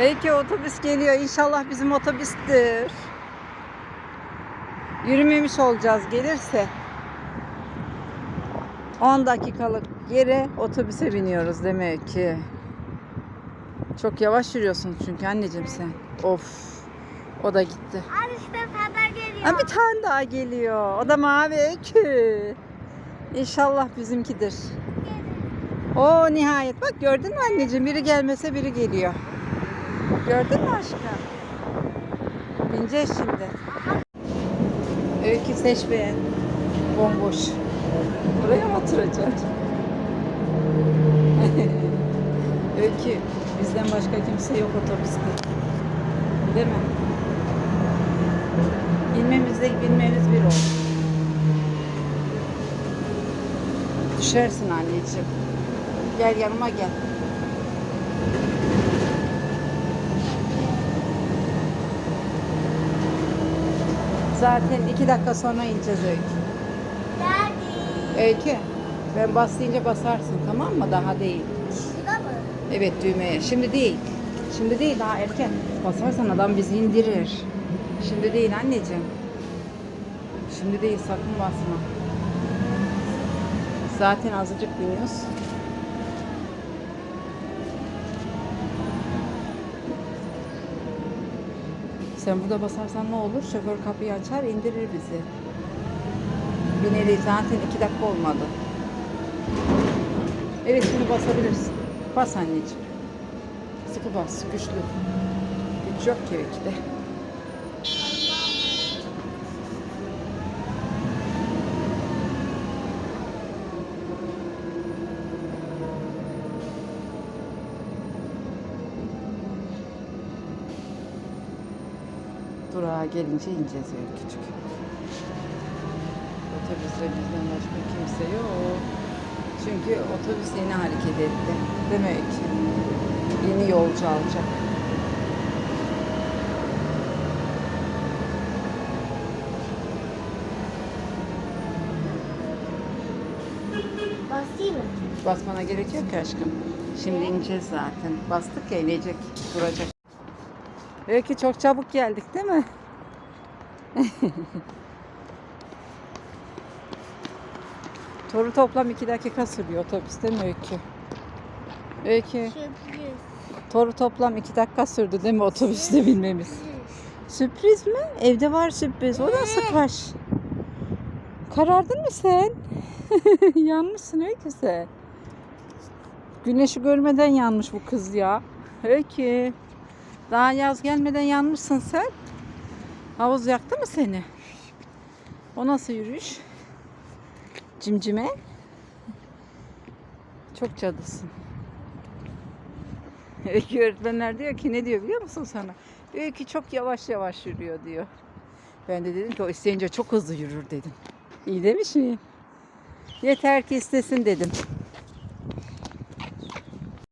Öykü otobüs geliyor. İnşallah bizim otobüstür. Yürümemiş olacağız gelirse. 10 dakikalık yere otobüse biniyoruz demek ki. Çok yavaş yürüyorsun çünkü anneciğim sen. Of. O da gitti. Al işte sana geliyor. Ha, bir tane daha geliyor. O da mavi öykü. İnşallah bizimkidir. O nihayet. Bak gördün mü anneciğim? Biri gelmese biri geliyor. Gördün mü aşkım? Bineceğiz şimdi. Öykü seç beğen. Bomboş. Buraya mı oturacaksın? Öykü. Bizden başka kimse yok otobüste. Değil mi? Bilmemizle bilmemiz bir oldu. Düşersin anneciğim. Gel yanıma gel. Zaten iki dakika sonra ineceğiz Öykü. Geldi. Öykü, ben baslayınca basarsın tamam mı? Daha değil. Şurada mı? Evet düğmeye. Şimdi değil. Şimdi değil daha erken. Basarsan adam bizi indirir. Şimdi değil anneciğim. Şimdi değil sakın basma. Zaten azıcık biniyoruz. Sen burada basarsan ne olur? Şoför kapıyı açar indirir bizi. Bineli zaten iki dakika olmadı. Evet şimdi basabilirsin. Bas anneciğim. Sıkı bas, güçlü. Güç yok ki belki de. Durağa gelince ineceğiz öyle küçük. Otobüste bizden başka kimse yok. Çünkü otobüs yeni hareket etti. Demek yeni yolcu alacak. Basayım mı? Basmana gerek yok ki aşkım. Şimdi ineceğiz zaten. Bastık ya inecek, duracak. Belki çok çabuk geldik değil mi? Toru toplam 2 dakika sürüyor otobüste mi Öykü? Öykü, Sürpriz. toru toplam 2 dakika sürdü değil mi otobüste binmemiz? Sürpriz mi? Evde var sürpriz. O nasıl kaş? Karardın mı sen? Yanmışsın Öykü sen. Güneşi görmeden yanmış bu kız ya. Öykü. Daha yaz gelmeden yanmışsın sen. Havuz yaktı mı seni? O nasıl yürüyüş? Cimcime. Çok cadısın. Öykü öğretmenler diyor ki ne diyor biliyor musun sana? Öykü çok yavaş yavaş yürüyor diyor. Ben de dedim ki o isteyince çok hızlı yürür dedim. İyi demiş miyim? Yeter ki istesin dedim.